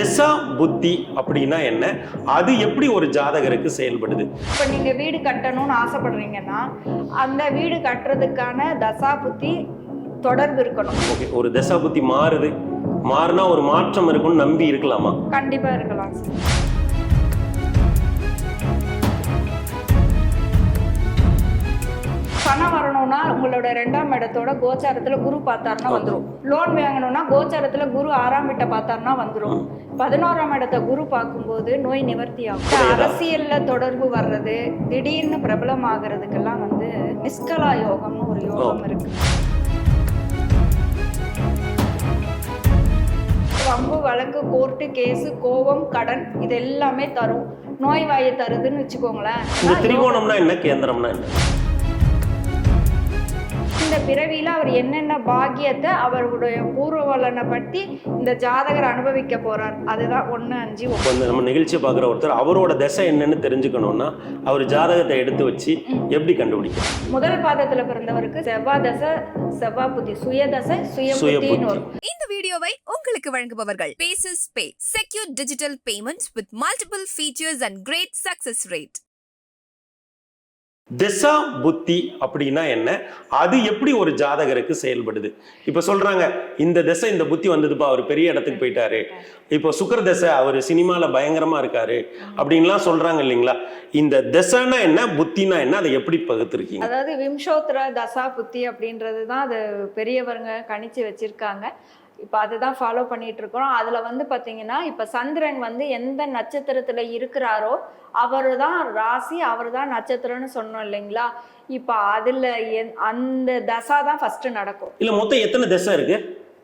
திசா புத்தி அப்படின்னா என்ன? அது எப்படி ஒரு ஜாதகருக்கு செயல்படுது? இப்போ நீங்கள் வீடு கட்டணும்னு ஆசைப்படுறீங்கன்னா அந்த வீடு கட்டுறதுக்கான தசா புத்தி தொடர்பு இருக்கணும். ஓகே ஒரு திசா புத்தி மாறுது. மாறினா ஒரு மாற்றம் இருக்கும்னு நம்பி இருக்கலாமா? கண்டிப்பாக இருக்கலாம் சார். பணம் வரணும்னா உங்களோட ரெண்டாம் இடத்தோட கோச்சாரத்துல குரு பார்த்தாருன்னா வந்துரும். லோன் வாங்கணும்னா கோச்சாரத்துல குரு ஆறாம் வீட்டை பார்த்தாருன்னா வந்துரும். பதினோராம் இடத்தை குரு பார்க்கும்போது நோய் நிவர்த்தி ஆகும். அரசியல்ல தொடர்பு வர்றது திடீர்னு பிரபலம் ஆகிறதுக்கெல்லாம் வந்து நிஷ்கலா யோகம்னு ஒரு யோகம் இருக்கு. வம்பு வழக்கு கோர்ட்டு கேஸு கோபம் கடன் இது எல்லாமே தரும். நோய் வாயை தருதுன்னு வச்சுக்கோங்களேன். திரிகோணம்னா என்ன? கேந்திரம்னா என்ன? இந்த பிறவியில அவர் என்னென்ன பாக்கியத்தை அவருடைய பூர்வவலனை பற்றி இந்த ஜாதகர் அனுபவிக்க போறார் அதுதான் ஒண்ணு அஞ்சு. இப்போ இந்த நம்ம நிகழ்ச்சியை பார்க்குற ஒருத்தர் அவரோட திசை என்னன்னு தெரிஞ்சுக்கணும்னா அவர் ஜாதகத்தை எடுத்து வச்சு எப்படி கண்டுபிடிக்கும் முதல் பாதத்துல பிறந்தவருக்கு செவ்வாய் தசை செவ்வாய் புத்தி சுயதசை சுய சுய புத்தின்னு புத்தி. வரும் இந்த வீடியோவை உங்களுக்கு வழங்குபவர்கள் bases pay secure digital payments with multiple features and great success rate திசா புத்தி அப்படின்னா என்ன? அது எப்படி ஒரு ஜாதகருக்கு செயல்படுது? இப்போ சொல்றாங்க இந்த திசை இந்த புத்தி வந்ததுப்பா அவர் பெரிய இடத்துக்கு போயிட்டாரு. இப்போ சுக்கர திசை அவர் சினிமால பயங்கரமா இருக்காரு அப்படின்லாம் சொல்றாங்க இல்லைங்களா? இந்த திசைனா என்ன புத்தினா என்ன அதை எப்படி பகுத்துருக்கீங்க? அதாவது விம்சோத்ர தசா புத்தி அப்படின்றது தான் அது பெரியவருங்க கணிச்சு வச்சிருக்காங்க. இப்போ அதுதான் ஃபாலோ பண்ணிட்டு இருக்கிறோம் அதில் வந்து பார்த்தீங்கன்னா இப்போ சந்திரன் வந்து எந்த நட்சத்திரத்தில் இருக்கிறாரோ அவர் தான் ராசி அவர் தான் நட்சத்திரம்னு சொன்னோம் இல்லைங்களா? இப்போ அதில் அந்த தசா தான் ஃபஸ்ட்டு நடக்கும். இல்ல மொத்தம் எத்தனை திசை இருக்கு?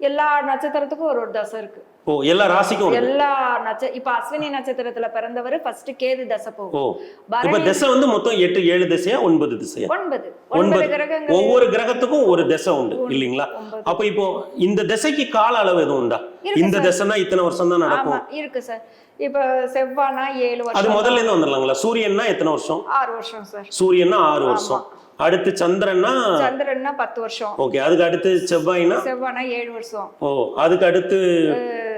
எல்லா நட்சத்திரத்துக்கும் ஒரு ஒரு தசை இருக்கு. ஓ எல்லா ராசிக்கும். எல்லா நட்ச இப்போ அஸ்வினி நட்சத்திரத்தில் பிறந்தவர் ஃபர்ஸ்ட் கேது தசை ஓ போகும் இப்ப பரணி திசை வந்து மொத்தம் எட்டு ஏழு திசையா ஒன்பது திசையா? ஒன்பது. ஒன்பது. கிரகங்கள். ஒவ்வொரு கிரகத்துக்கும் ஒரு திசை உண்டு. இல்லைங்களா. அப்ப இப்போ இந்த திசைக்கு கால அளவு எதுவும் உண்டா? இந்த. திசைனா இத்தனை வருஷம் தான் நடக்கும். இருக்கு சார். இப்போ செவ்வானா ஏழு அது வருஷம். முதல்ல இருந்து வந்துடலாங்களா? சூரியன்னா எத்தனை வருஷம்? ஆறு வருஷம் சார். சூரியன்னா ஆறு வருஷம். அடுத்து சந்திரன்னா? சந்திரன்னா பத்து வருஷம். ஓகே அதுக்கு அடுத்து செவ்வாய்னா? செவ்வானா ஏழு வருஷம். ஓ அதுக்கு அடுத்து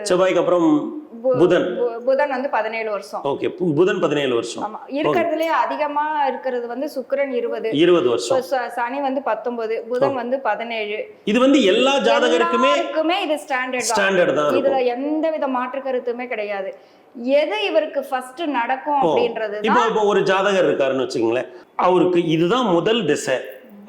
செவ்வாய்க்கு அப்புறம் புதன். புதன் வந்து பதினேழு வருஷம். ஓகே புதன் பதினேழு வருஷம். ஆமா இருக்கிறதுலே அதிகமா இருக்கிறது வந்து சுக்கிரன் இருபது. இருபது வருஷம். சனி வந்து பத்தொன்பது புதன் வந்து பதினேழு. இது வந்து எல்லா ஜாதகருக்குமே இது ஸ்டாண்டர்ட் ஸ்டாண்டர்ட் தான் இதுல எந்த வித மாற்று கருத்துமே கிடையாது. எது இவருக்கு ஃபர்ஸ்ட் நடக்கும் அப்படின்றது இப்போ இப்போ ஒரு ஜாதகர் இருக்காருன்னு வச்சுக்கோங்களேன். அவருக்கு இதுதான் முதல் திசை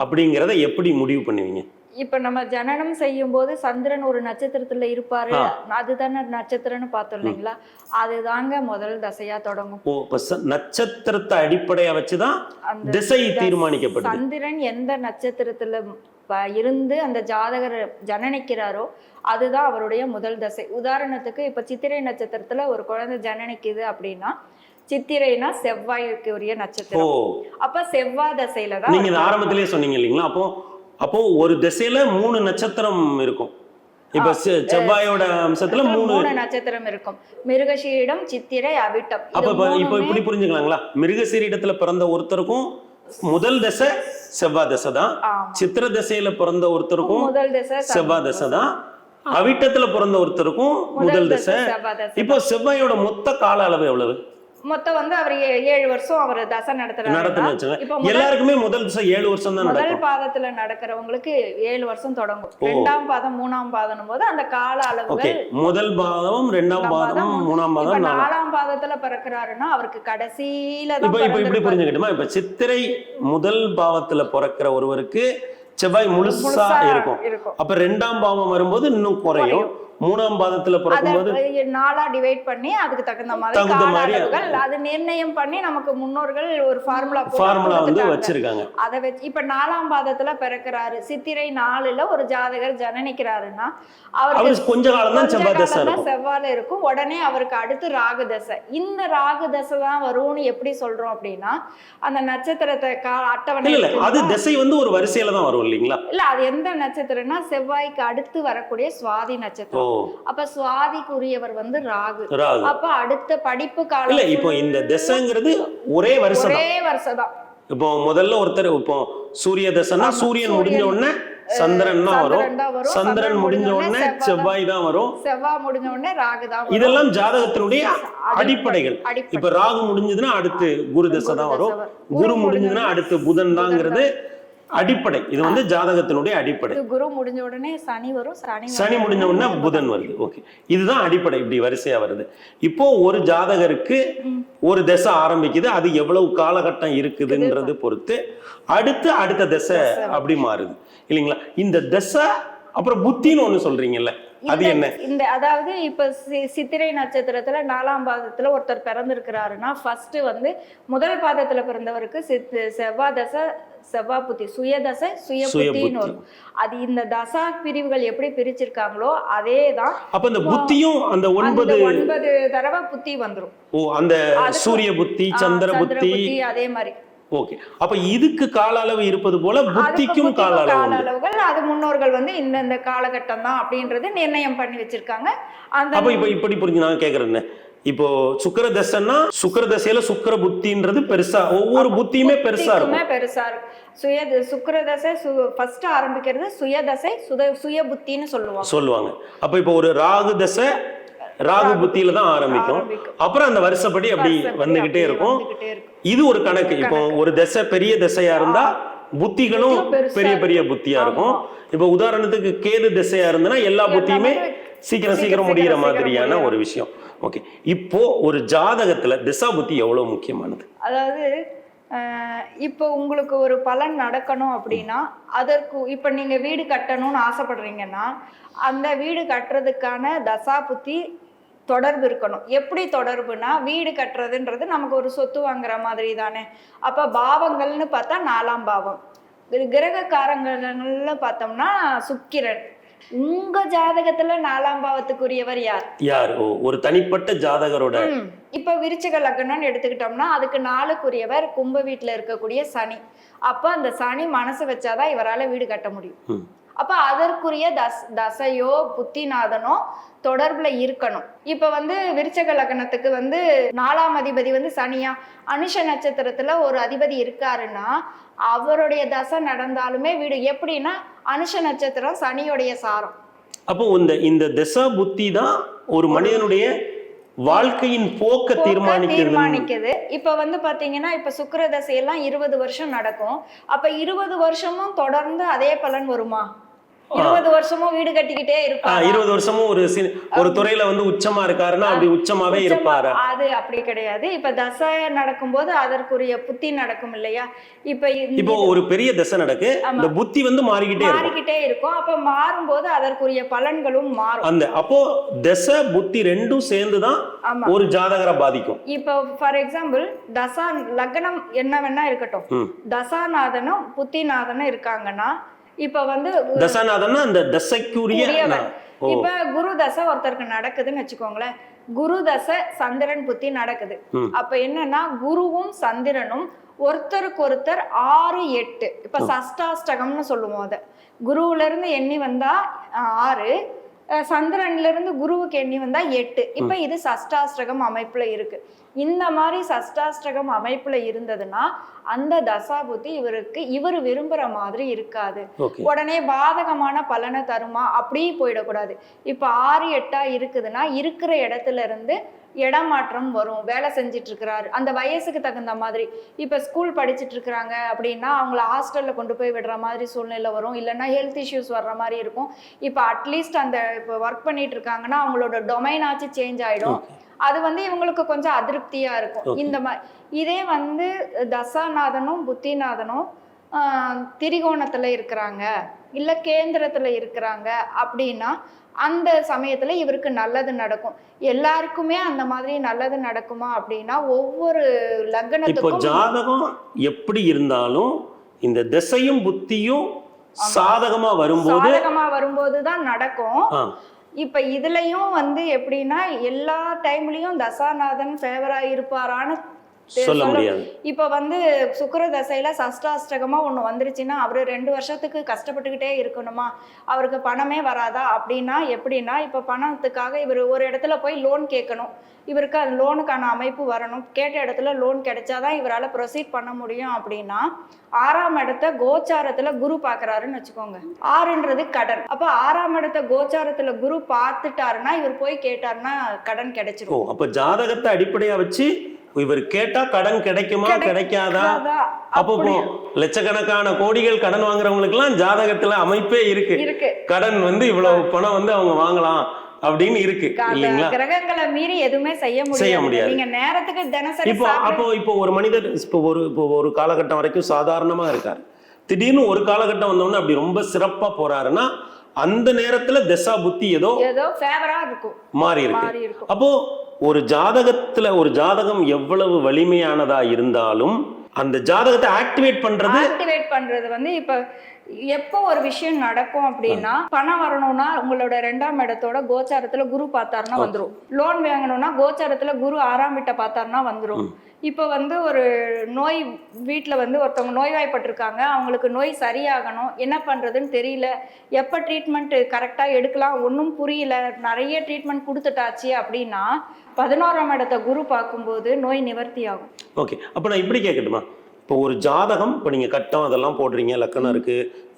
அப்படிங்கிறத எப்படி முடிவு பண்ணுவீங்க? இப்ப நம்ம ஜனனம் செய்யும் போது சந்திரன் ஒரு நட்சத்திரத்துல இருப்பாரு. அதுதானே நட்சத்திரம்னு பார்த்தோம் இல்லைங்களா? அதுதாங்க முதல் தசையா தொடங்கும். ஓ நட்சத்திரத்தை அடிப்படையா வச்சுதான் திசை தீர்மானிக்கப்படுது. சந்திரன் எந்த நட்சத்திரத்துல இருந்து அந்த ஜாதகர் ஜனனிக்கிறாரோ அதுதான் அவருடைய முதல் தசை. உதாரணத்துக்கு இப்ப சித்திரை நட்சத்திரத்துல ஒரு குழந்தை ஜனனிக்குது அப்படின்னா சித்திரைனா செவ்வாய்க்கு உரிய நட்சத்திரம் அப்ப செவ்வாய் தசையில தான் நீங்க ஆரம்பத்திலேயே சொன்னீங்க இல்லைங்களா? அப்போ அப்போ ஒரு திசையில மூணு நட்சத்திரம் இருக்கும். இப்ப செவ்வாயோட அம்சத்துல மூணு நட்சத்திரம் இருக்கும். மிருகஷீடம் சித்திரை அவிட்டம். அப்ப இப்ப இப்படி புரிஞ்சுக்கலாங்களா? மிருகசீரிடத்துல பிறந்த ஒருத்தருக்கும் முதல் திசை செவ்வாய் திசை தான். சித்திர திசையில பிறந்த ஒருத்தருக்கும் முதல் தசை செவ்வாய் திசை தான். அவிட்டத்துல பிறந்த ஒருத்தருக்கும் முதல் தசை இப்போ செவ்வாயோட மொத்த கால அளவு எவ்வளவு? மொத்தம் வந்து அவர் ஏழு வருஷம் அவர் தசை நடத்துறாரு. இப்போ எல்லாருக்குமே முதல் திசை ஏழு வருஷம் தான் முதல் பாதத்துல நடக்கிறவங்களுக்கு ஏழு வருஷம் தொடங்கும். ரெண்டாம் பாதம் மூணாம் பாதம் போது அந்த கால அளவுகள் முதல் பாதம் ரெண்டாம் பாதம் மூணாம் பாதம் நாலாம் பாதத்துல பிறக்கிறாருன்னா அவருக்கு கடைசியில இப்ப இப்ப இப்படி. புரிஞ்சுக்கிட்டுமா? இப்ப சித்திரை முதல் பாவத்துல பிறக்கிற ஒருவருக்கு செவ்வாய் முழுசா இருக்கும். அப்ப ரெண்டாம் பாவம் வரும்போது இன்னும் குறையும். மூணாம் பாதத்துல பிறக்கும்போது நாலா டிவைட் பண்ணி அதுக்கு தகுந்த மாதிரி தகுந்த மாதிரி அது நிர்ணயம் பண்ணி நமக்கு முன்னோர்கள் ஒரு ஃபார்முலா ஃபார்முலா வந்து வச்சிருக்காங்க. அதை வச்சு இப்ப நாலாம் பாதத்துல பிறக்கிறாரு. சித்திரை நாலுல ஒரு ஜாதகர் ஜனனிக்கிறாருன்னா அவரு கொஞ்ச காலம் தான் செவ்வாய் தசை செவ்வால இருக்கும். உடனே அவருக்கு அடுத்து ராகு தசை. இந்த ராகு தசை தான் வரும்னு எப்படி சொல்றோம் அப்படின்னா அந்த நட்சத்திரத்தை அட்டவணை இல்ல அது? திசை வந்து ஒரு வரிசையில தான் வரும் இல்லைங்களா? இல்ல அது எந்த நட்சத்திரம்னா செவ்வாய்க்கு அடுத்து வரக்கூடிய சுவாதி நட்சத்திரம். அப்ப சுவாதிக்குரியவர் வந்து ராகு அப்ப அடுத்த படிப்பு இல்ல காலம் இப்போ இந்த திசைங்கிறது ஒரே வருஷம் ஒரே வருஷம் தான் இப்போ முதல்ல ஒருத்தர் இப்போ சூரிய தசைனா சூரியன் முடிஞ்ச. உடனே சந்திரன் தான் வரும் சந்திரன் முடிஞ்ச உடனே செவ்வாய் தான் வரும் செவ்வாய் முடிஞ்ச உடனே ராகு தான். இதெல்லாம் ஜாதகத்தினுடைய அடிப்படைகள் அடிப்படை. இப்ப ராகு முடிஞ்சதுன்னா அடுத்து குரு தசை தான் வரும் குரு. முடிஞ்சதுன்னா அடுத்து புதன் தாங்கிறது அடிப்படை. இது வந்து ஜாதகத்தினுடைய அடிப்படை. குரு முடிஞ்ச உடனே சனி வரும் சனி சனி முடிஞ்ச உடனே புதன் வருது. ஓகே. இதுதான் அடிப்படை. இப்படி வரிசையா வருது. இப்போ ஒரு ஜாதகருக்கு ஒரு திசை ஆரம்பிக்குது. அது எவ்வளவு காலகட்டம் இருக்குதுன்றது பொறுத்து அடுத்து அடுத்த திசை அப்படி மாறுது. இல்லைங்களா? இந்த திசை அப்புறம் புத்தின்னு ஒண்ணு சொல்றீங்கல்ல. அது என்ன? இந்த அதாவது இப்ப சித்திரை நட்சத்திரத்துல நாலாம் பாதத்துல ஒருத்தர் பிறந்திருக்கிறாருன்னா ஃபர்ஸ்ட் வந்து முதல் பாதத்துல பிறந்தவருக்கு சித்து செவ்வாய் தசை செவ்வாய் புத்தி சுயதசை சுய புத்தின்னு புத்தி. வரும். அது இந்த தசா பிரிவுகள் எப்படி பிரிச்சிருக்காங்களோ அதே தான் அப்ப இந்த புத்தியும் அந்த ஒன்பது ஒன்பது தடவை புத்தி வந்துரும். ஓ அந்த சூரிய புத்தி சந்திர புத்தி அதே மாதிரி. ஓகே அப்ப இதுக்கு கால அளவு இருப்பது போல புத்திக்கும் கால. அளவுகள் அது முன்னோர்கள் வந்து இந்தந்த காலகட்டம் தான் அப்படின்றது நிர்ணயம் பண்ணி வச்சிருக்காங்க. அந்த அப்ப இப்ப இப்படி புரிஞ்சு நான் கேக்குறேன் இப்போ சுக்கர தசைன்னா சுக்கர தசையில சுக்கர புத்தின்றது பெருசா ஒவ்வொரு புத்தியுமே பெருசா இருக்கும். பெருசா இருக்கும். சுய சுக்கிரதசை சு ஃபர்ஸ்ட் ஆரம்பிக்கிறது சுயதசை சுத சுய புத்தின்னு சொல்லுவாங்க. சொல்லுவாங்க. அப்ப இப்போ ஒரு ராகு தசை ராகு புத்தியில தான் ஆரம்பிக்கும். அப்புறம் அந்த வருஷப்படி அப்படி வந்துகிட்டே இருக்கும். இது ஒரு கணக்கு. இப்போ ஒரு திசை பெரிய திசையா இருந்தா புத்திகளும் பெரிய பெரிய புத்தியா இருக்கும். இப்போ உதாரணத்துக்கு கேது திசையா இருந்ததுன்னா எல்லா புத்தியுமே சீக்கிரம் சீக்கிரம் சீக்கிரம் மாதிரியான. ஒரு விஷயம். ஓகே. இப்போ ஒரு ஜாதகத்துல திசா புத்தி எவ்வளவு முக்கியமானது? அதாவது இப்போ உங்களுக்கு ஒரு பலன் நடக்கணும் அப்படின்னா அதற்கு இப்போ நீங்க வீடு கட்டணும்னு ஆசைப்படுறீங்கன்னா அந்த வீடு கட்டுறதுக்கான தசா புத்தி தொடர்பு இருக்கணும். எப்படி தொடர்புனா வீடு கட்டுறதுன்றது நமக்கு ஒரு சொத்து வாங்குற மாதிரி தானே. அப்ப பாவங்கள்னு பார்த்தா நாலாம் பாவம். கிர- கிரகக்காரங்கள்ல பார்த்தோம்னா சுக்கிரன். உங்க ஜாதகத்துல நாலாம் பாவத்துக்குரியவர் யார்? யார்? ஒரு தனிப்பட்ட ஜாதகரோட. இப்ப விருச்சிக லக்னம்னு எடுத்துக்கிட்டோம்னா அதுக்கு நாளுக்குரியவர் கும்ப வீட்டுல இருக்கக்கூடிய சனி. அப்ப அந்த சனி மனசு வச்சாதான் இவரால வீடு கட்ட முடியும். அப்ப அதற்குரிய தஸ் தசையோ புத்திநாதனோ தொடர்புல இருக்கணும். இப்ப வந்து விருச்சக லக்னத்துக்கு வந்து நாலாம் அதிபதி வந்து சனியா. அனுஷ நட்சத்திரத்துல ஒரு அதிபதி இருக்காருன்னா அவருடைய தசை நடந்தாலுமே வீடு. எப்படின்னா அனுஷ நட்சத்திரம் சனியோடைய சாரம். அப்போ இந்த இந்த திசா புத்தி தான் ஒரு மனிதனுடைய வாழ்க்கையின் போக்க தீர்மானிக்கிறது. தீர்மானிக்குது. இப்ப வந்து பாத்தீங்கன்னா இப்ப சுக்கிர தசையெல்லாம் இருபது வருஷம் நடக்கும். அப்ப இருபது வருஷமும் தொடர்ந்து அதே பலன் வருமா? இருபது வருஷமும் வீடு கட்டிக்கிட்டே ஆ, இருப்பாங்க இருபது வருஷமும் ஒரு ஒரு துறையில வந்து உச்சமா இருக்காருன்னா அப்படி உச்சமாவே இருப்பாரா. அது அப்படி கிடையாது. இப்ப தசை நடக்கும்போது அதற்குரிய புத்தி நடக்கும் இல்லையா? இப்ப இப்போ ஒரு பெரிய திசை நடக்கு. இந்த புத்தி வந்து மாறிக்கிட்டே மாறிக்கிட்டே இருக்கும். அப்ப மாறும்போது அதற்குரிய பலன்களும் மாறும். அந்த அப்போ திசை புத்தி ரெண்டும் சேர்ந்துதான் ஒரு ஜாதகரை பாதிக்கும். இப்போ ஃபார் எக்ஸாம்பிள் தசா லக்னம் என்ன வேணா இருக்கட்டும். தசாநாதனும் புத்திநாதனும் இருக்காங்கன்னா இப்ப வந்து தசாநாதன்னா அந்த தசைக்குரிய இப்ப குரு தசை ஒருத்தருக்கு நடக்குதுன்னு வச்சுக்கோங்களேன். குரு தசை சந்திரன் புத்தி நடக்குது. அப்ப என்னன்னா குருவும் சந்திரனும் ஒருத்தருக்கு ஒருத்தர் ஆறு எட்டு. இப்ப சஷ்டாஷ்டகம்னு சொல்லுவோம் அத. குருவுல இருந்து எண்ணி வந்தா ஆறு. அஹ், சந்திரன்ல இருந்து குருவுக்கு எண்ணி வந்தா எட்டு. இப்ப இது சஷ்டாஷ்டகம் அமைப்புல இருக்கு. இந்த மாதிரி சஷ்டாஷ்டகம் அமைப்புல இருந்ததுன்னா அந்த தசாபுத்தி இவருக்கு இவர் விரும்புற மாதிரி இருக்காது. உடனே பாதகமான பலனை தருமா? அப்படியே போயிடக்கூடாது. இப்ப ஆறு எட்டா இருக்குதுன்னா இருக்கிற இடத்துல இருந்து இடமாற்றம் வரும் வேலை செஞ்சுட்டு இருக்கிறாரு அந்த வயசுக்கு தகுந்த மாதிரி. இப்ப ஸ்கூல் படிச்சுட்டு இருக்கிறாங்க அப்படின்னா அவங்கள ஹாஸ்டல்ல கொண்டு போய் விடுற மாதிரி சூழ்நிலை வரும். இல்லைன்னா ஹெல்த் இஷ்யூஸ் வர்ற மாதிரி இருக்கும். இப்ப அட்லீஸ்ட் அந்த இப்போ ஒர்க் பண்ணிட்டு இருக்காங்கன்னா அவங்களோட டொமைன் ஆச்சு சேஞ்ச் ஆயிடும். அது வந்து இவங்களுக்கு கொஞ்சம் அதிருப்தியா இருக்கும். இந்த மாதிரி இதே வந்து தசாநாதனும் புத்திநாதனும் திரிகோணத்துல இருக்கிறாங்க. இல்ல கேந்திரத்துல இருக்கிறாங்க அப்படின்னா அந்த சமயத்துல இவருக்கு நல்லது நடக்கும். எல்லாருக்குமே அந்த மாதிரி நல்லது நடக்குமா அப்படின்னா ஒவ்வொரு லக்னத்துக்கும் ஜாதகம் எப்படி இருந்தாலும் இந்த திசையும் புத்தியும் சாதகமா வரும்போது சாதகமா வரும்போதுதான் நடக்கும். இப்ப இதுலயும் வந்து எப்படின்னா எல்லா டைம்லயும் தசாநாதன் ஃபேவரா இருப்பாரான்னு சொல்ல முடியாது. இப்போ வந்து சுக்கிர தசையில சஷ்டாஷ்டகமா ஒண்ணு வந்துருச்சுன்னா அவரு ரெண்டு வருஷத்துக்கு கஷ்டப்பட்டுக்கிட்டே இருக்கணுமா? அவருக்கு பணமே வராதா? அப்படின்னா எப்படின்னா இப்போ பணத்துக்காக இவர் ஒரு இடத்துல போய் லோன் கேட்கணும். இவருக்கு அது லோனுக்கான அமைப்பு வரணும். கேட்ட இடத்துல லோன் கிடைச்சாதான் இவரால் ப்ரொசீட் பண்ண முடியும் அப்படின்னா ஆறாம் இடத்த கோச்சாரத்துல குரு பார்க்கறாருன்னு வச்சுக்கோங்க. ஆறுன்றது கடன். அப்ப ஆறாம் இடத்த கோச்சாரத்துல குரு பார்த்துட்டாருன்னா இவர் போய் கேட்டாருன்னா கடன் ஓ கிடைச்சிரும் அப்ப ஜாதகத்தை அடிப்படையா வச்சு இவர் கேட்டா கடன் கிடைக்குமா கிடைக்காதா? அப்போ லட்சக்கணக்கான கோடிகள் கடன் வாங்குறவங்களுக்கு எல்லாம் ஜாதகத்துல அமைப்பே இருக்கு. கடன் வந்து இவ்வளவு பணம் வந்து அவங்க வாங்கலாம் அப்படின்னு இருக்கு இல்லைங்களா? கிரகங்களை மீறி எதுவுமே செய்ய செய்ய முடியாது. நீங்க நேரத்துக்கு தினசரி இப்போ அப்போ இப்போ ஒரு மனிதர் இப்போ ஒரு இப்போ ஒரு காலகட்டம் வரைக்கும் சாதாரணமா இருக்காரு. திடீர்னு ஒரு காலகட்டம் வந்தோடனே அப்படி ரொம்ப சிறப்பா போறாருன்னா அந்த நேரத்துல தசா புத்தி ஏதோ ஏதோ ஃபேவரா இருக்கும். மாறி இருக்கு அப்போ ஒரு ஜாதகத்துல ஒரு ஜாதகம் எவ்வளவு வலிமையானதா இருந்தாலும் அந்த ஜாதகத்தை ஆக்டிவேட் பண்றது ஆக்டிவேட் பண்றது வந்து இப்ப எப்போ ஒரு விஷயம் நடக்கும் அப்படின்னா பணம் வரணும்னா உங்களோட ரெண்டாம் இடத்தோட கோச்சாரத்துல குரு பார்த்தாருன்னா வந்துரும். லோன் வாங்கணும்னா கோச்சாரத்துல குரு ஆறாம் வீட்டை பார்த்தாருன்னா வந்துரும். இப்போ வந்து ஒரு நோய் வீட்டில் வந்து ஒருத்தவங்க நோய்வாய்ப்பட்டிருக்காங்க. அவங்களுக்கு நோய் சரியாகணும். என்ன பண்ணுறதுன்னு தெரியல. எப்போ ட்ரீட்மெண்ட் கரெக்டாக எடுக்கலாம்? ஒன்றும் புரியல. நிறைய ட்ரீட்மெண்ட் கொடுத்துட்டாச்சு அப்படின்னா பதினோராம் இடத்த குரு பார்க்கும்போது நோய் நிவர்த்தி ஆகும் ஓகே. அப்போ நான் இப்படி கேட்கட்டுமா? இப்போ ஒரு ஜாதகம் இப்போ நீங்கள் கட்டம் அதெல்லாம் போடுறீங்க லக்கணம் இருக்கு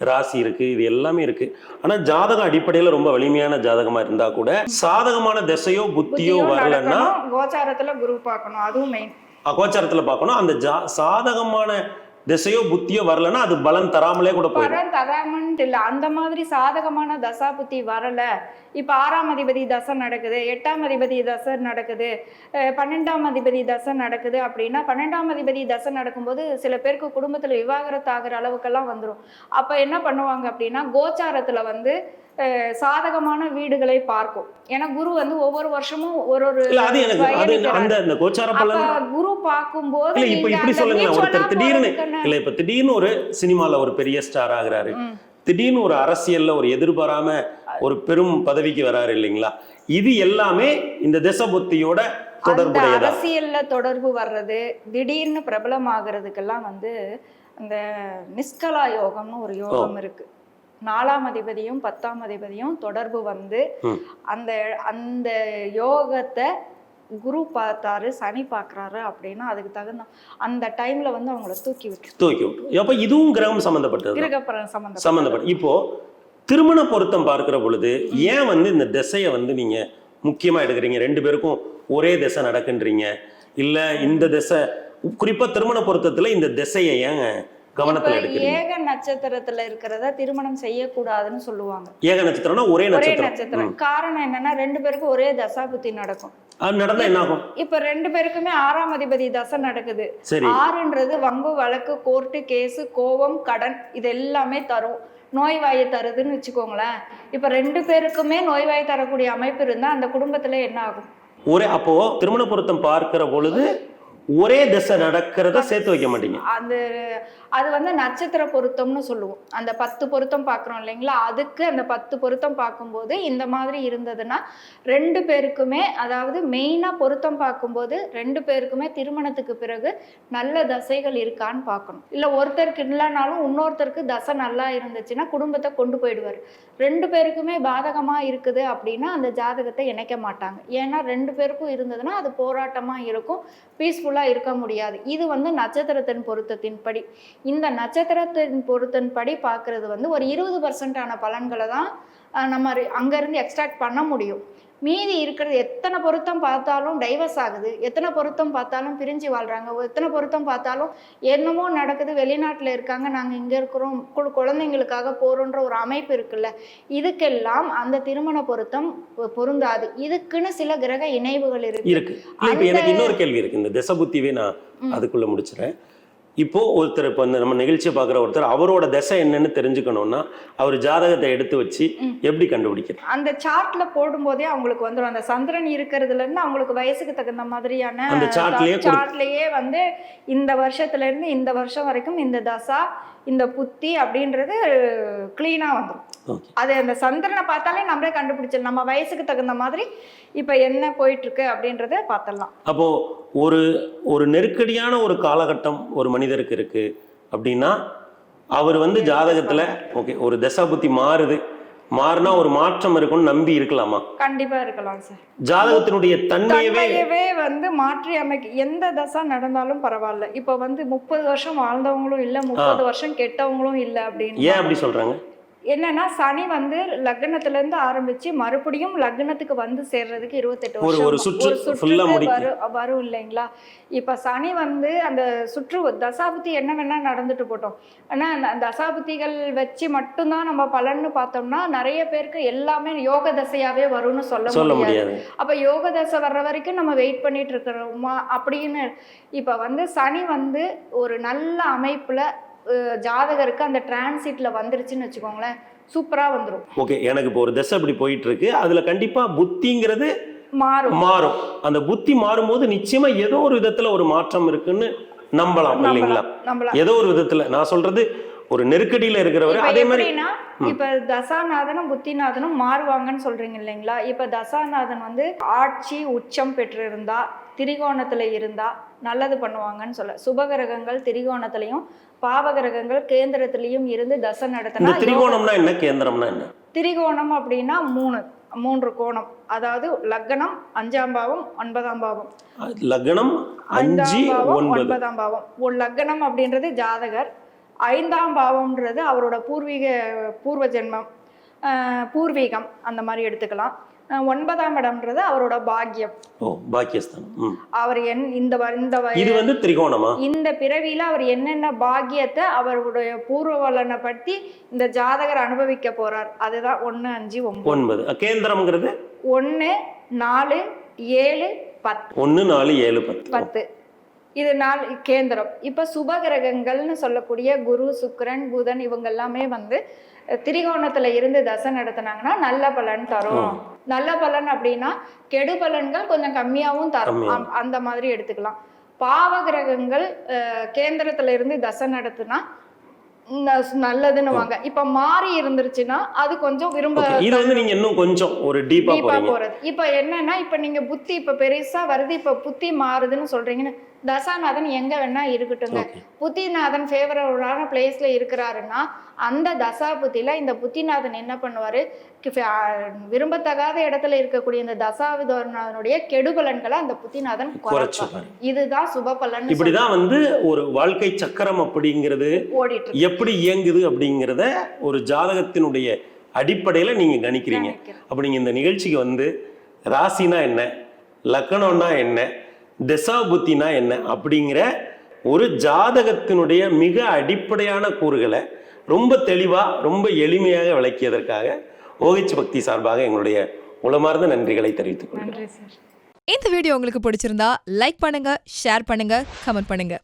ராசி இருக்கு இது எல்லாமே இருக்கு. ஆனால் ஜாதகம் அடிப்படையில் ரொம்ப வலிமையான ஜாதகமா இருந்தா கூட சாதகமான திசையோ புத்தியோ வரலன்னா கோச்சாரத்துல குரு பார்க்கணும் அதுவும் மெயின் அகோச்சாரத்தில் பார்க்கணும். அந்த ஜா சாதகமான திசையோ புத்தியோ வரலன்னா அது பலன் தராமலே கூட போயிடும். பலன் தராமன்ட்டு இல்லை. அந்த மாதிரி சாதகமான தசா புத்தி வரல. இப்ப ஆறாம் அதிபதி தசை நடக்குது எட்டாம் அதிபதி தசை நடக்குது பன்னெண்டாம் அதிபதி தசை நடக்குது அப்படின்னா பன்னெண்டாம் அதிபதி தசை நடக்கும்போது சில பேருக்கு குடும்பத்துல விவாகரத்து ஆகிற அளவுக்கெல்லாம் வந்துடும் அப்ப என்ன பண்ணுவாங்க அப்படின்னா கோச்சாரத்துல வந்து சாதகமான வீடுகளை பார்க்கும். ஏன்னா குரு வந்து ஒவ்வொரு வருஷமும் ஒரு ஒரு இல்ல அது எனக்கு அது பயணிக்கிறாரு. அந்த அந்த கோச்சார அப்ப பலன் குரு பார்க்கும்போது இப்ப நீங்க இப்படி அந்த சொல்லுங்க mutual ஒருத்தர் திடீர்னு இல்ல இப்ப திடீர்னு ஒரு சினிமால ஒரு பெரிய ஸ்டார் ஆகுறாரு. திடீர்னு ஒரு அரசியல்ல ஒரு எதிர்பாராம ஒரு பெரும் பதவிக்கு வராரு இல்லைங்களா? இது எல்லாமே இந்த திசை புத்தியோட அந்த தொடர்புடையதா? அரசியல்ல தொடர்பு வர்றது திடீர்னு பிரபலம் ஆகுறதுக்கெல்லாம் வந்து அந்த நிஷ்கலா யோகம்னு ஒரு யோகம் இருக்கு. நாலாம் அதிபதியும் பத்தாம் அதிபதியும் தொடர்பு வந்து. அந்த அந்த யோகத்தை குரு பார்த்தாரு சனி பார்க்கறாரு அப்படின்னா அதுக்கு தகுந்த அந்த டைம்ல வந்து அவங்கள தூக்கி விட்டு தூக்கி விட்டு அப்ப இதுவும் கிரகம் சம்பந்தப்பட்டது கிரகப்பரம் சம்பந்தம் சம்பந்தப்பட்ட இப்போ திருமண பொருத்தம் பார்க்கிற பொழுது ஏன் வந்து இந்த திசையை வந்து நீங்க முக்கியமா எடுக்கிறீங்க? ரெண்டு பேருக்கும் ஒரே திசை நடக்குன்றீங்க. இல்ல இந்த திசை குறிப்பா திருமண பொருத்தத்துல இந்த திசையை ஏன் கவனத்துல எடுக்கிறீங்க. ஏக நட்சத்திரத்துல இருக்கிறத திருமணம் செய்யக்கூடாதுன்னு சொல்லுவாங்க. ஏக நட்சத்திரம்னா ஒரே நட்சத்திரம். காரணம் என்னன்னா ரெண்டு பேருக்கும் ஒரே தசாபுத்தி நடக்கும். நடந்தா என்ன ஆகும் இப்ப ரெண்டு பேருக்குமே ஆறாம் அதிபதி தசை நடக்குது. ஆறுன்றது வம்பு வழக்கு கோர்ட்டு கேஸு கோவம் கடன் இது எல்லாமே தரும். நோய்வாயை தருதுன்னு வச்சுக்கோங்களேன். இப்ப ரெண்டு பேருக்குமே நோய்வாய் தரக்கூடிய அமைப்பு இருந்தா அந்த குடும்பத்துல என்ன ஆகும்? ஒரே அப்போ திருமண பொருத்தம் பார்க்கிற பொழுது ஒரே திசை நடக்கிறத சேர்த்து வைக்க மாட்டீங்க. அந்த அது வந்து நட்சத்திர பொருத்தம்னு சொல்லுவோம். அந்த பத்து பொருத்தம் பார்க்குறோம் இல்லைங்களா? அதுக்கு அந்த பத்து பொருத்தம் பார்க்கும்போது இந்த மாதிரி இருந்ததுன்னா ரெண்டு பேருக்குமே அதாவது மெயினாக பொருத்தம் பார்க்கும்போது ரெண்டு பேருக்குமே திருமணத்துக்கு பிறகு நல்ல தசைகள் இருக்கான்னு பார்க்கணும் இல்லை ஒருத்தருக்கு இல்லைனாலும் இன்னொருத்தருக்கு தசை நல்லா இருந்துச்சுன்னா குடும்பத்தை கொண்டு போயிடுவார். ரெண்டு பேருக்குமே பாதகமாக இருக்குது அப்படின்னா அந்த ஜாதகத்தை இணைக்க மாட்டாங்க. ஏன்னா ரெண்டு பேருக்கும் இருந்ததுன்னா அது போராட்டமாக இருக்கும் பீஸ்ஃபுல்லாக இருக்க முடியாது. இது வந்து நட்சத்திரத்தின் பொருத்தத்தின்படி. இந்த நட்சத்திரத்தின் பொருத்தன்படி பார்க்கறது வந்து ஒரு இருபது பர்சன்டான பலன்களை தான் நம்ம அங்கேருந்து எக்ஸ்ட்ராக்ட் பண்ண முடியும். மீதி இருக்கிறது எத்தனை பொருத்தம் பார்த்தாலும் டைவர்ஸ் ஆகுது. எத்தனை பொருத்தம் பார்த்தாலும் பிரிஞ்சு வாழ்றாங்க. எத்தனை பொருத்தம் பார்த்தாலும் என்னமோ நடக்குது. வெளிநாட்டில் இருக்காங்க. நாங்கள் இங்கே இருக்கிறோம். குழந்தைங்களுக்காக போகிறோன்ற ஒரு அமைப்பு இருக்குல்ல. இதுக்கெல்லாம் அந்த திருமண பொருத்தம் பொருந்தாது. இதுக்குன்னு சில கிரக இணைவுகள் இருக்கு. இருக்கு. எனக்கு இன்னொரு கேள்வி இருக்கு. இந்த திசை புத்திவே நான் அதுக்குள்ள முடிச்சிடுறேன் இப்போ ஒருத்தர் இப்போ இந்த நம்ம நிகழ்ச்சியை பார்க்குற ஒருத்தர் அவரோட திசை என்னன்னு தெரிஞ்சுக்கணும்னா அவர் ஜாதகத்தை எடுத்து வச்சு எப்படி கண்டுபிடிக்கிறது? அந்த சார்ட்ல போடும்போதே அவங்களுக்கு வந்துடும் அந்த சந்திரன் இருக்கிறதுல இருந்து அவங்களுக்கு வயசுக்கு தகுந்த மாதிரியான அந்த கொடு- சார்ட்லயே வந்து இந்த வருஷத்துல இருந்து இந்த வருஷம் வரைக்கும் இந்த தசா இந்த புத்தி அப்படின்றது க்ளீனாக வந்துடும் அது அந்த சந்திரனை பார்த்தாலே நம்மளே கண்டுபிடிச்சிடலாம். நம்ம வயசுக்கு தகுந்த மாதிரி இப்போ என்ன போயிட்டு இருக்கு அப்படின்றத பார்த்துடலாம். அப்போ ஒரு ஒரு நெருக்கடியான ஒரு காலகட்டம் ஒரு மனிதருக்கு இருக்கு அப்படின்னா அவர் வந்து ஜாதகத்துல ஓகே ஒரு தசா புத்தி மாறுது. மாறினா ஒரு மாற்றம் இருக்கும்னு நம்பி இருக்கலாமா? கண்டிப்பா இருக்கலாம் சார் ஜாதகத்தினுடைய தன்மையவே வந்து மாற்றி அமைக்க எந்த தசா நடந்தாலும் பரவாயில்ல. இப்போ வந்து முப்பது வருஷம் வாழ்ந்தவங்களும் இல்லை முப்பது வருஷம் கெட்டவங்களும் இல்லை அப்படின்னு ஏன் அப்படி சொல்றாங்க? என்னன்னா சனி வந்து லக்னத்துல இருந்து ஆரம்பிச்சு மறுபடியும் லக்னத்துக்கு வந்து சேர்றதுக்கு இருபத்தெட்டு வருஷம் ஒரு சுற்று. வரும் வரும் இல்லைங்களா? இப்ப சனி வந்து அந்த சுற்று தசாபுத்தி என்ன வேணா நடந்துட்டு போட்டோம். ஆனா அந்த தசாபுத்திகள் வச்சு மட்டும்தான் நம்ம பலன்னு பார்த்தோம்னா நிறைய பேருக்கு எல்லாமே யோக தசையாவே வரும்னு சொல்ல முடியாது. அப்ப யோக தசை வர்ற வரைக்கும் நம்ம வெயிட் பண்ணிட்டு இருக்கிறோமா? அப்படின்னு இப்ப வந்து சனி வந்து ஒரு நல்ல அமைப்புல ஜாதகருக்கு அந்த டிரான்சிட்ல வந்துருச்சுன்னு வச்சுக்கோங்களேன் சூப்பரா வந்துரும். ஓகே எனக்கு இப்போ ஒரு தசை இப்படி போயிட்டு இருக்கு அதுல கண்டிப்பா புத்திங்கிறது மாறும். மாறும். அந்த புத்தி மாறும்போது நிச்சயமா ஏதோ ஒரு விதத்துல ஒரு மாற்றம் இருக்குன்னு நம்பலாம் இல்லைங்களா? ஏதோ ஒரு விதத்துல நான் சொல்றது ஒரு நெருக்கடியில இருக்கிறவர். அதே மாதிரி இப்ப தசாநாதனும் புத்திநாதனும் மாறுவாங்கன்னு சொல்றீங்க இல்லைங்களா? இப்ப தசாநாதன் வந்து ஆட்சி உச்சம் பெற்று இருந்தா திரிகோணத்துல இருந்தா நல்லது பண்ணுவாங்கன்னு சொல்ல. சுபகிரகங்கள் திரிகோணத்திலையும் பாவகிரகங்கள் கேந்திரத்திலையும் இருந்து தசை நடத்தினா திரிகோணம்னா என்ன? கேந்திரம்னா என்ன? திரிகோணம் அப்படின்னா மூணு. மூன்று கோணம். அதாவது லக்னம் அஞ்சாம் பாவம் ஒன்பதாம் பாவம். லக்னம் அஞ்சு ஒன்பதாம் பாவம். ஒரு லக்னம் அப்படின்றது ஜாதகர். ஐந்தாம் பாவம்ன்றது அவரோட பூர்வீக பூர்வ ஜென்மம். பூர்வீகம் அந்த மாதிரி எடுத்துக்கலாம். ஒன்பதாம் இடம்ன்றது அவரோட பாக்கியம் ஓ பாக்கியஸ்தானம். அவர் என் இந்த இந்த இது வந்து திரிகோணமா? இந்த பிறவியில அவர் என்னென்ன பாக்கியத்தை அவருடைய பூர்வ பலனை பற்றி இந்த ஜாதகர் அனுபவிக்க போறார். அதுதான் ஒன்று அஞ்சு ஒன்பது. ஒன்பது. கேந்திரம்ங்கிறது? ஒன்று நாலு ஏழு பத்து. ஒன்னு நாலு ஏழு பத்து. பத்து. இது நாள் கேந்திரம். இப்போ சுபகிரகங்கள்னு சொல்லக்கூடிய குரு சுக்கிரன் புதன் இவங்க எல்லாமே வந்து திரிகோணத்துல இருந்து தசை நடத்துனாங்கன்னா நல்ல பலன் தரும். நல்ல பலன் அப்படின்னா கெடு பலன்கள் கொஞ்சம் கம்மியாவும் தரும். அந்த மாதிரி எடுத்துக்கலாம். பாவகிரகங்கள் அஹ், கேந்திரத்துல இருந்து தசை நடத்துனா ந- நல்லதுன்னு வாங்க இப்ப மாறி இருந்துருச்சுன்னா அது கொஞ்சம் விரும்ப இது வந்து நீங்க இன்னும் கொஞ்சம் ஒரு டீப்பா போறது. இப்ப என்னன்னா இப்ப நீங்க புத்தி இப்ப பெருசா வருது. இப்ப புத்தி மாறுதுன்னு சொல்றீங்கன்னு. தசாநாதன் எங்க வேணா இருக்கட்டுங்க. புத்திநாதன் ஃபேவரபுளான பிளேஸ்ல இருக்கிறாருன்னா அந்த தசா புத்தியில இந்த புத்திநாதன் என்ன பண்ணுவாரு? விரும்பத்தகாத இடத்துல இருக்கக்கூடிய இந்த தசாவிதோரநாதனுடைய கெடுபலன்களை அந்த புத்திநாதன் குறைப்பார் குறைச்சுப்பாரு இதுதான் சுப பலன் இப்படிதான் வந்து ஒரு வாழ்க்கை சக்கரம் அப்படிங்கிறது ஓடிட்டு. எப்படி இயங்குது அப்படிங்கிறத ஒரு ஜாதகத்தினுடைய அடிப்படையில நீங்க கணிக்கிறீங்க. அப்ப நீங்க இந்த நிகழ்ச்சிக்கு வந்து ராசினா என்ன லக்கணம்னா என்ன திசா புத்தினா என்ன அப்படிங்கிற ஒரு ஜாதகத்தினுடைய மிக அடிப்படையான கூறுகளை ரொம்ப தெளிவா ரொம்ப எளிமையாக விளக்கியதற்காக ஓகிச் பக்தி சார்பாக எங்களுடைய உளமார்ந்த நன்றிகளை தெரிவித்துக் கொள்கிறேன். இந்த வீடியோ உங்களுக்கு பிடிச்சிருந்தா லைக் பண்ணுங்க ஷேர் பண்ணுங்க கமெண்ட் பண்ணுங்க.